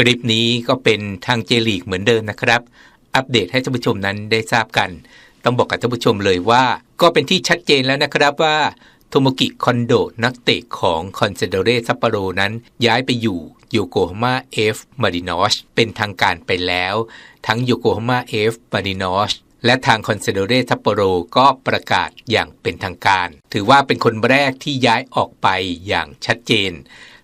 คลิปนี้ก็เป็นทางเจลีกเหมือนเดิมนะครับ อัปเดตให้ท่านผู้ชมนั้นได้ทราบกัน ต้องบอกกับท่านผู้ชมเลยว่า ก็เป็นที่ชัดเจนแล้วนะครับว่าโทโมกิคอนโดนักเตะของคอนเซโดเรซัปโปโรนั้น ย้ายไปอยู่โยโกฮาม่าเอฟมารินอสเป็นทางการไปแล้ว ทั้งโยโกฮาม่าเอฟมารินอสและทางคอนเซโดเรซัปโปโรก็ประกาศอย่างเป็นทางการ ถือว่าเป็นคนแรกที่ย้ายออกไปอย่างชัดเจน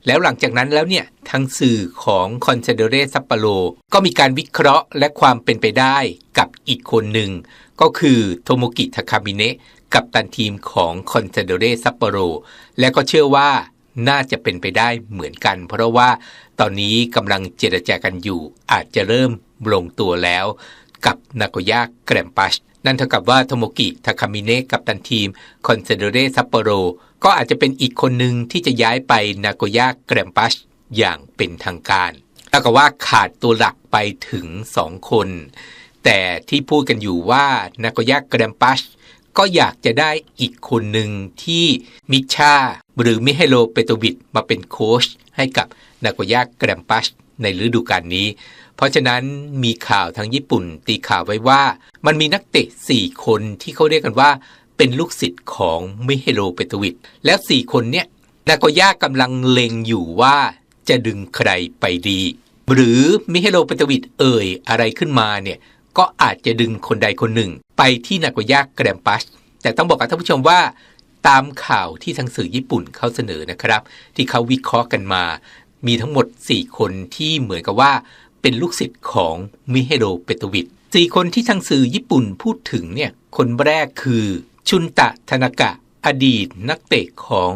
แล้วหลังจากนั้นแล้วเนี่ยทางสื่อของคอนเซโดเรซัปโปโรก็มีการวิเคราะห์และความเป็นไปได้กับอีกคนหนึ่ง ก็คือโทโมกิทาคามิเนะกับตันทีมของคอนเซโดเรซัปโปโรและก็เชื่อว่าน่าจะเป็นไปได้เหมือนกัน เพราะว่าตอนนี้กำลังเจรจากันอยู่อาจจะเริ่มลงตัวแล้ว กับนาโกย่าแกรมปัชนั่นเท่ากับว่าโทโมกิทาคามิเนะกับตันทีมคอนเซโดเรซัปโปโรก็อาจจะเป็นอีกคนหนึ่งที่จะย้ายไปนาโกย่าแกรมปัชอย่างเป็นทางการเท่ากับว่าขาดตัวหลักไปถึงสองคน แต่ที่พูดกันอยู่ว่านาโกย่าแกรมปัชก็อยากจะได้อีกคนหนึ่งที่มิชาหรือมิเฮโลเปโตวิดมาเป็นโค้ชให้กับนาโกย่าแกรมปัชในฤดูกาลนี้ เพราะฉะนั้นมีข่าวทางญี่ปุ่น ตีข่าวไว้ว่า มันมีนักเตะ 4 คนที่เขาเรียกกันว่า เป็นลูกศิษย์ของมิเฮโลเปตวิดแล้ว 4 คนเนี่ยนากย่ากำลังเล็งอยู่ว่าจะดึงใครไปดี หรือมิเฮโลเปตวิดเอ่ยอะไรขึ้นมาเนี่ยก็อาจจะดึงคนใดคนหนึ่ง ไปที่นากย่าแกรมปัสแต่ต้องบอกกับท่านผู้ชมว่าตามข่าวที่ทางสื่อญี่ปุ่นเขาเสนอนะครับ ที่เขาวิเคราะห์กันมา มีทั้งหมด 4 คนที่เหมือนกับว่า เป็นลูกศิษย์ของมิเฮโดเปโตวิดสี่คนที่ทางสื่อญี่ปุ่นพูดถึงเนี่ยคนแรกคือชุนตะธนากะ อดีตนักเตะของ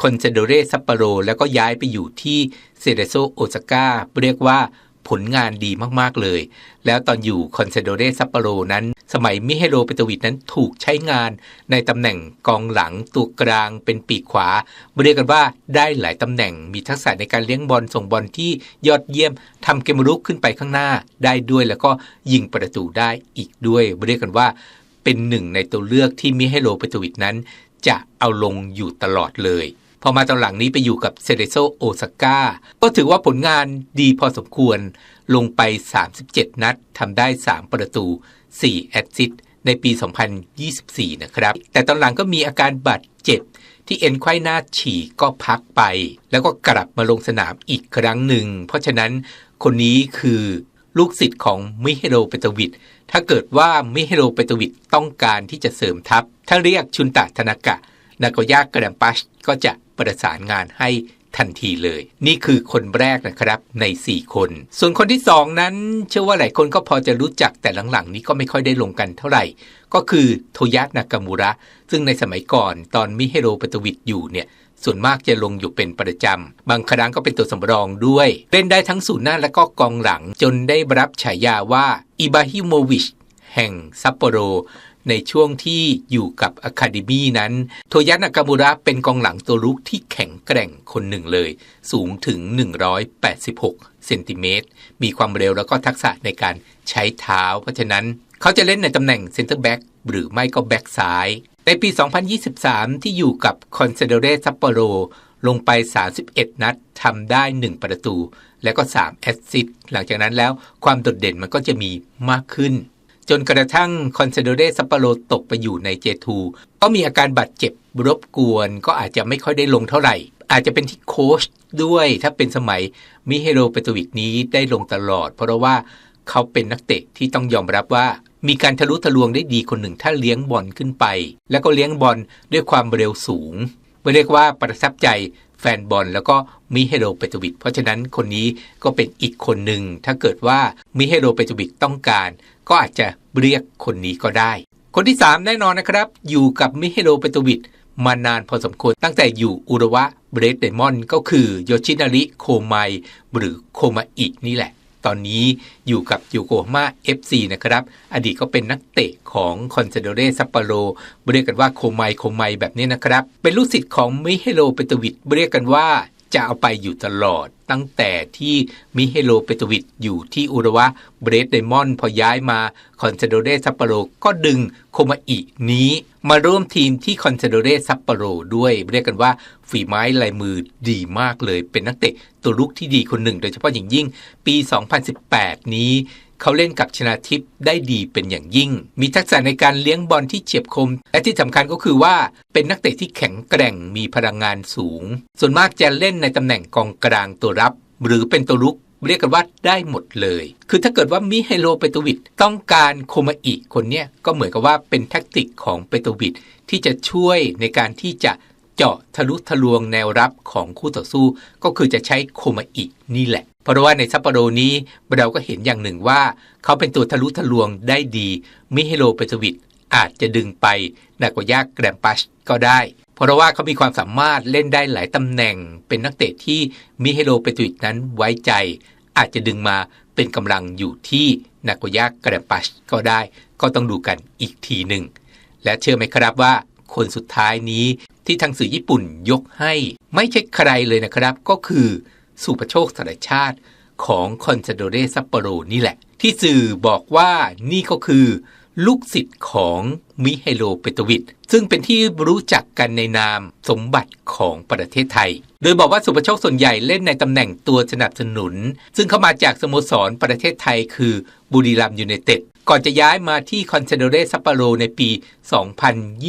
คอนเซโดเรซัปโปโร แล้วก็ย้ายไปอยู่ที่เซเรโซโอซาก้าเรียกว่า ผลงานดีมากๆเลย แล้วตอนอยู่คอนเซโดเรซัปโปโรนั้น สมัยมิเฮโรเปโตวิดนั้นถูกใช้งานในตำแหน่งกองหลังตัวกลางเป็นปีกขวาเรียกกันว่าได้หลายตำแหน่งมีทักษะในการเลี้ยงบอลส่งบอลที่ยอดเยี่ยมทำเกมรุกขึ้นไปข้างหน้าได้ด้วยแล้วก็ยิงประตูได้อีกด้วยเรียกกันว่า เป็นหนึ่งในตัวเลือกที่มิเฮโรเปโตวิดนั้น จะเอาลงอยู่ตลอดเลย พอมาตอนหลังนี้ไปอยู่กับเซเรโซโอซาก้าก็ถือว่าผลงานดีพอสมควรลงไป 37 นัดทำได้ 3 ประตู 4 แอสซิสต์ในปี 2024 นะครับ แต่ตอนหลังก็มีอาการบาดเจ็บที่เอ็นไขว้หน้าฉีกก็พักไป แล้วก็กลับมาลงสนามอีกครั้งหนึ่ง เพราะฉะนั้นคนนี้คือลูกศิษย์ของมิเฮโรเปโตวิดถ้าเกิดว่ามิเฮโรเปโตวิดต้องการที่จะเสริมทัพ ถ้าเรียกชุนตะธนากะ นากย่ากระดัมปัชก็จะ ประสานงานให้ทันทีเลย นี่คือคนแรกนะครับใน 4 คน ส่วนคนที่ 2 นั้น เชื่อว่าหลายคนก็พอจะรู้จักแต่หลังๆ นี้ก็ไม่ค่อยได้ลงกันเท่าไหร่ ก็คือโทยะนากามูระ ซึ่งในสมัยก่อนตอนมิเฮโรปตวิดอยู่เนี่ยส่วนมากจะลงอยู่เป็นประจำ บางครั้งก็เป็นตัวสำรองด้วย เล่นได้ทั้งศูนย์หน้าและก็กองหลังจนได้รับฉายาว่าอิบาฮิโมวิชแห่งซัปโปโร ในช่วงที่อยู่กับอะคาเดมีนั้น โทยันากามูระเป็นกองหลังตัวลุกที่แข็งแกร่งคนหนึ่งเลย สูงถึง 186 เซนติเมตร มีความเร็วแล้วก็ทักษะในการใช้เท้า เพราะฉะนั้นเขาจะเล่นในตำแหน่งเซนเตอร์แบ็กหรือไม่ก็แบ็กซ้าย ในปี 2023 ที่อยู่กับคอนเซโดเรซัปโปโรลงไป 31 นัดทำได้ 1 ประตู แล้วก็ 3 แอสซิสต์หลังจากนั้นแล้วความโดดเด่นมันก็จะมีมากขึ้น จนกระทั่งคอนเซโดเรซัปโปโรตกไปอยู่ในเจทูก็มีอาการบาดเจ็บรบกวนก็อาจจะไม่ค่อยได้ลงเท่าไหร่ อาจจะเป็นที่โค้ชด้วยถ้าเป็นสมัยมิเฮโรเปโตวิกนี้ได้ลงตลอด เพราะว่าเขาเป็นนักเตะที่ต้องยอมรับว่ามีการทะลุทะลวงได้ดีคนหนึ่งถ้าเลี้ยงบอลขึ้นไป แล้วก็เลี้ยงบอลด้วยความเร็วสูงเรียกว่าประทับใจแฟนบอลแล้วก็มิเฮโรเปโตวิกเพราะฉะนั้นคนนี้ก็เป็นอีกคนหนึ่งถ้าเกิดว่ามิเฮโรเปโตวิกต้องการ ก็อาจจะเรียกคนนี้ก็ได้ คนที่ 3 แน่นอนนะครับ อยู่กับมิเฮโรเปโตวิดมานานพอสมควรตั้งแต่อยู่อุระวะเบรดเดมอนก็คือโยชินาริโคไมหรือโคมาอินี่แหละ ตอนนี้อยู่กับยูโกฮาม่าเอฟซีนะครับ อดีตก็เป็นนักเตะของคอนเซโดเรซัปโปโรเรียกกันว่าโคไมโคไมแบบนี้นะครับ เป็นลูกศิษย์ของมิเฮโรเปโตวิดเรียกกันว่า จะเอาไปอยู่ตลอด ตั้งแต่ที่มิเฮโลเปโตวิชอยู่ที่อุรวะเบรดไดมอนพอย้ายมาคอนเซโดเรซัปโปโรก็ดึงโคมาอินี้ มาร่วมทีมที่คอนเซโดเรซัปโปโรด้วย เรียกกันว่าฝีไม้ลายมือดีมากเลย เป็นนักเตะตัวลุกที่ดีคนหนึ่ง โดยเฉพาะอย่างยิ่งปี 2018 นี้ เขาเล่นกับชนาทิพย์ได้ดีเป็นอย่างยิ่ง มีทักษะในการเลี้ยงบอลที่เฉียบคม และที่สำคัญก็คือว่าเป็นนักเตะที่แข็งแกร่งมีพลังงานสูง ส่วนมากจะเล่นในตำแหน่งกองกลางตัวรับ หรือเป็นตัวลุกเรียกกันว่าได้หมดเลย คือถ้าเกิดว่ามิเฮโลเปโตวิชต้องการโคมาอิคนเนี้ยก็เหมือนกับว่าเป็นแท็กติกของเปโตวิชที่จะช่วยในการที่จะ เจาะทะลุทะลวงแนวรับของคู่ต่อสู้ ก็คือจะใช้โคมาอินี่แหละ เพราะว่าในซัปโปโรนี้เราก็เห็นอย่างหนึ่งว่า เขาเป็นตัวทะลุทะลวงได้ดีมิเฮโลเปโตวิชอาจจะดึงไปนักกว่ายากแกรมปัชก็ได้ เพราะว่าเขามีความสามารถเล่นได้หลายตำแหน่ง เป็นนักเตะที่มิเฮโลเปโตวิชนั้นไว้ใจ อาจจะดึงมาเป็นกำลังอยู่ที่นากยะกแกระปัชก็ได้ ก็ต้องดูกันอีกทีหนึ่ง และเชื่อไหมครับว่าคนสุดท้ายนี้ ที่ทางสื่อญี่ปุ่นยกให้ ไม่ใช่ใครเลยนะครับ ก็คือสุปโชคสารชาติของคอนซาโดเรซัปโปโรนี่แหละ ที่สื่อบอกว่านี่ก็คือ ลูกศิษย์ของมิเฮโลเปโตวิชซึ่งเป็นที่รู้จักกันในนามสมบัติของประเทศไทย โดยบอกว่าสุปโชคส่วนใหญ่เล่นในตำแหน่งตัวสนับสนุน ซึ่งเข้ามาจากสโมสรประเทศไทยคือบุรีรัมย์ยูไนเต็ด ก่อนจะย้ายมาที่คอนเซโดเรซัปโปโรในปี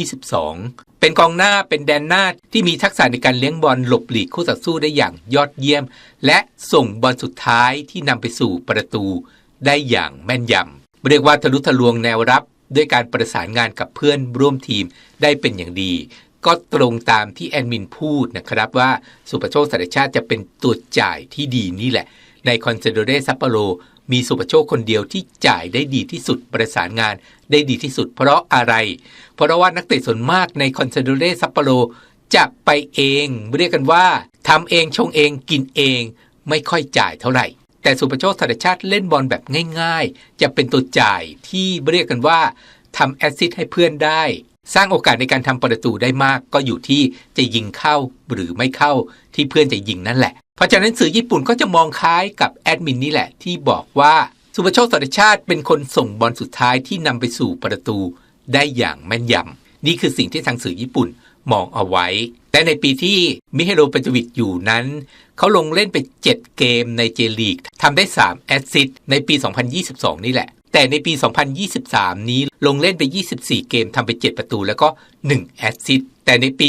2022 เป็นกองหน้าเป็นแดนหน้าที่มีทักษะในการเลี้ยงบอลหลบหลีกคู่ต่อสู้ได้อย่างยอดเยี่ยม และส่งบอลสุดท้ายที่นำไปสู่ประตูได้อย่างแม่นยำเรียกว่าทะลุทะลวงแนวรับด้วยการประสานงานกับเพื่อนร่วมทีมได้เป็นอย่างดี ก็ตรงตามที่แอดมินพูดนะครับว่าสุปโชคสารชาติจะเป็นตัวจ่ายที่ดีนี่แหละ ในคอนเซโดเรซัปโปโร มีสุปโชคคนเดียวที่จ่ายได้ดีที่สุดประสานงานได้ดีที่สุดเพราะอะไร เพราะว่านักเตะส่วนมากในคอนเซโดเรซัปโปโรจะไปเอง เรียกกันว่าทำเองชงเองกินเอง ไม่ค่อยจ่ายเท่าไหร่ แต่สุปโชคสารชาติเล่นบอลแบบง่าย ๆ จะเป็นตัวจ่ายที่เรียกกันว่าทำแอสซิสให้เพื่อนได้ สร้างโอกาสในการทำประตูได้มากก็อยู่ที่จะยิงเข้าหรือไม่เข้าที่เพื่อนจะยิงนั่นแหละ เพราะฉะนั้นสื่อญี่ปุ่นก็จะมองคล้ายกับแอดมินนี่แหละที่บอกว่าสุภโชคสารชาติเป็นคนส่งบอลสุดท้ายที่นำไปสู่ประตูได้อย่างแม่นยำนี่คือสิ่งที่ทางสื่อญี่ปุ่นมองเอาไว้ แต่ในปีที่มิเฮโลเปจวิตอยู่นั้น เขาลงเล่นไป 7 เกมในเจลีกทำได้ 3 แอสซิสต์ในปี 2022 นี่แหละ แต่ในปี 2023 นี้ลงเล่นไป 24 เกมทำไป 7 ประตู แล้วก็ 1 แอสซิสต์แต่ในปี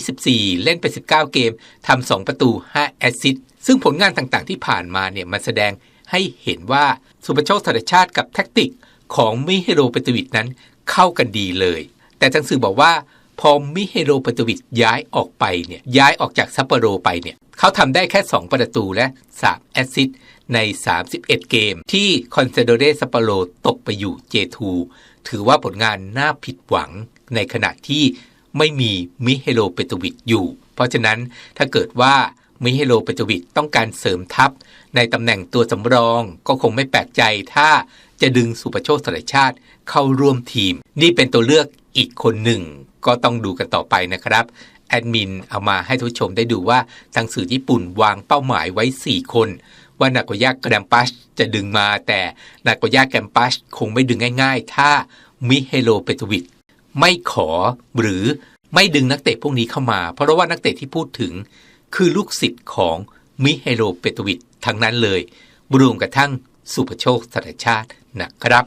2024 เล่นไป 19 เกมทำ2 ประตู 5 แอสซิสต์ซึ่งผลงานต่างๆที่ผ่านมาเนี่ยมันแสดงให้เห็นว่าสุปโชคสารชาติกับแท็กติกของมิเฮโรปตวิดนั้นเข้ากันดีเลย แต่ทางสื่อบอกว่า พอมิเฮโรปตวิดย้ายออกไปเนี่ยย้ายออกจากซัปโปโรไปเนี่ยเขาทำได้แค่ 2 ประตูและ 3 แอสซิสต์ ใน 31 เกม ที่คอนเซโดเรซัปโปโรตกไปอยู่ J2 ถือว่าผลงานน่าผิดหวังในขณะที่ไม่มีมิเฮโลเปตวิดอยู่ เพราะฉะนั้นถ้าเกิดว่ามิเฮโลเปตวิดต้องการเสริมทัพ ในตำแหน่งตัวสำรองก็คงไม่แปลกใจถ้าจะดึงสุปโชคสารชาติเข้าร่วมทีม นี่เป็นตัวเลือกอีกคนหนึ่ง ก็ต้องดูกันต่อไปนะครับแอดมินเอามาให้ทุกชมได้ดูว่าทางสื่อญี่ปุ่นวางเป้าหมายไว้ 4 คน ว่านาโกย่าแกรมปัสจะดึงมาแต่นาโกย่าแกรมปัสคงไม่ดึงง่ายๆ ถ้ามิเฮโลเปตวิชไม่ขอหรือไม่ดึงนักเตะพวกนี้เข้ามา เพราะว่านักเตะที่พูดถึง คือลูกศิษย์ของมิเฮโลเปตวิชทั้งนั้นเลยรวมกระทั่งสุภโชคสัตชาตินะครับ